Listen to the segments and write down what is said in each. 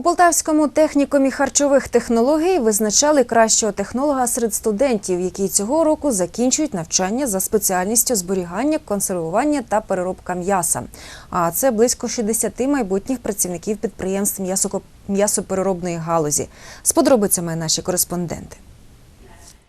У Полтавському технікумі харчових технологій визначали кращого технолога серед студентів, які цього року закінчують навчання за спеціальністю зберігання, консервування та переробка м'яса. А це близько 60 майбутніх працівників підприємств м'ясопереробної галузі. З подробицями наші кореспонденти.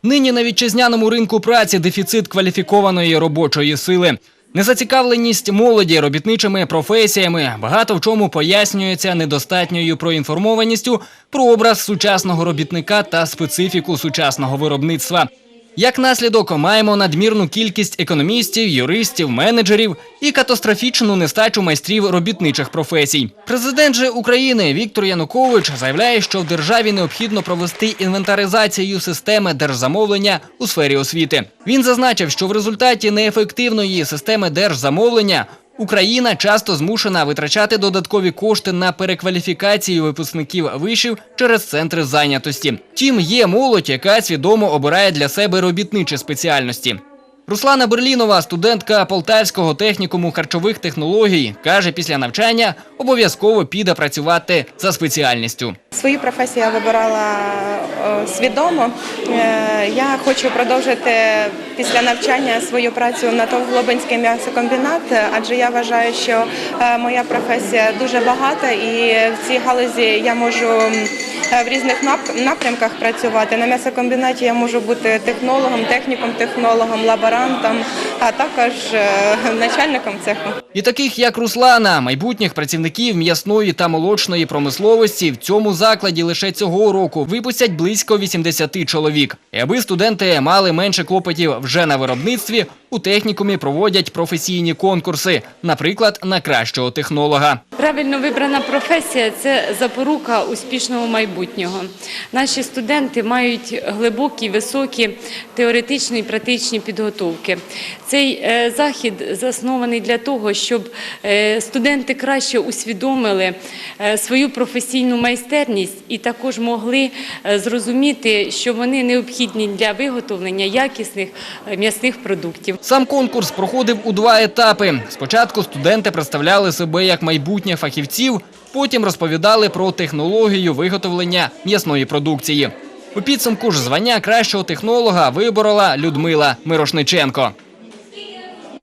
Нині на вітчизняному ринку праці дефіцит кваліфікованої робочої сили. Незацікавленість молоді робітничими професіями багато в чому пояснюється недостатньою проінформованістю про образ сучасного робітника та специфіку сучасного виробництва. Як наслідок, маємо надмірну кількість економістів, юристів, менеджерів і катастрофічну нестачу майстрів робітничих професій. Президент же України Віктор Янукович заявляє, що в державі необхідно провести інвентаризацію системи держзамовлення у сфері освіти. Він зазначив, що в результаті неефективної системи держзамовлення Україна часто змушена витрачати додаткові кошти на перекваліфікацію випускників вишів через центри зайнятості. Втім, є молодь, яка свідомо обирає для себе робітничі спеціальності. Руслана Берлінова, студентка Полтавського технікуму харчових технологій, каже, після навчання обов'язково піде працювати за спеціальністю. Свою професію я вибирала е, свідомо. Е, Я хочу продовжити після навчання свою працю на ТОВ Глобинський м'ясокомбінат, адже я вважаю, що е, моя професія дуже багата і в цій галузі я можу в різних напрямках працювати. На м'ясокомбінаті я можу бути технологом, техніком-технологом, лаборантом, а також е, начальником цеху. І таких як Руслана, майбутніх працівників м'ясної та молочної промисловості в цьому закладі лише цього року випустять близько 80 чоловік. І аби студенти мали менше клопотів вже на виробництві, у технікумі проводять професійні конкурси, наприклад, на кращого технолога. Правильно вибрана професія це запорука успішного майбутнього. Наші студенти мають глибокі, високі теоретичні і практичні підготовки. Цей е, захід заснований для того, щоб е, студенти краще усвідомили е, свою професійну майстерність і також могли зрозуміти, що вони необхідні для виготовлення якісних м'ясних продуктів. Сам конкурс проходив у два етапи. Спочатку студенти представляли себе як майбутніх фахівців, потім розповідали про технологію виготовлення м'ясної продукції. У підсумку ж звання кращого технолога виборола Людмила Мирошниченко.